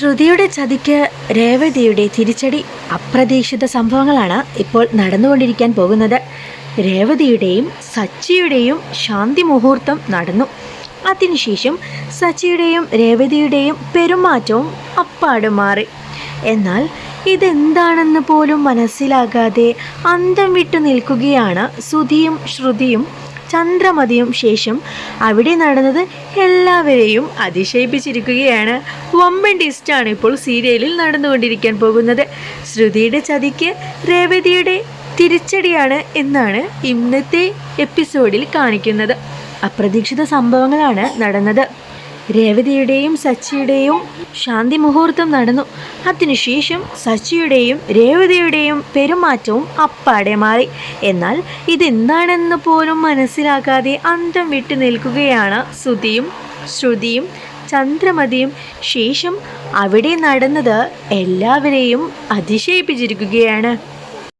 ശ്രുതിയുടെ ചതിക്ക് രേവതിയുടെ തിരിച്ചടി അപ്രതീക്ഷിത സംഭവങ്ങളാണ് ഇപ്പോൾ നടന്നുകൊണ്ടിരിക്കാൻ പോകുന്നത്. രേവതിയുടെയും സച്ചിയുടെയും ശാന്തി മുഹൂർത്തം നടന്നു. അതിനുശേഷം സച്ചിയുടെയും രേവതിയുടെയും പെരുമാറ്റവും അപ്പാട് മാറി. എന്നാൽ ഇതെന്താണെന്ന് പോലും മനസ്സിലാകാതെ അന്തം വിട്ടു നിൽക്കുകയാണ് സുധിയും ശ്രുതിയും. ചന്ദ്രമതിയും ശേഷം അവിടെ നടന്നത് എല്ലാവരെയും അതിശയിപ്പിച്ചിരിക്കുകയാണ്. വമ്പൻ ടിസ്റ്റാണ് ഇപ്പോൾ സീരിയലിൽ നടന്നുകൊണ്ടിരിക്കാൻ പോകുന്നത്. ശ്രുതിയുടെ ചതിക്ക് രേവതിയുടെ തിരിച്ചടിയാണ് എന്നാണ് ഇന്നത്തെ എപ്പിസോഡിൽ കാണിക്കുന്നത്. അപ്രതീക്ഷിത സംഭവങ്ങളാണ് നടന്നത്. രേവതിയുടെയും സച്ചിയുടെയും ശാന്തി മുഹൂർത്തം നടന്നു. അതിനുശേഷം സച്ചിയുടെയും രേവതിയുടെയും പെരുമാറ്റവും അപ്പാടെ മാറി. എന്നാൽ ഇതെന്താണെന്ന് പോലും മനസ്സിലാക്കാതെ അന്തം വിട്ടു നിൽക്കുകയാണ് ശ്രുതിയും ശ്രുതിയും ചന്ദ്രമതിയും. ശേഷം അവിടെ നടന്നത് എല്ലാവരെയും അതിശയിപ്പിച്ചിരിക്കുകയാണ്.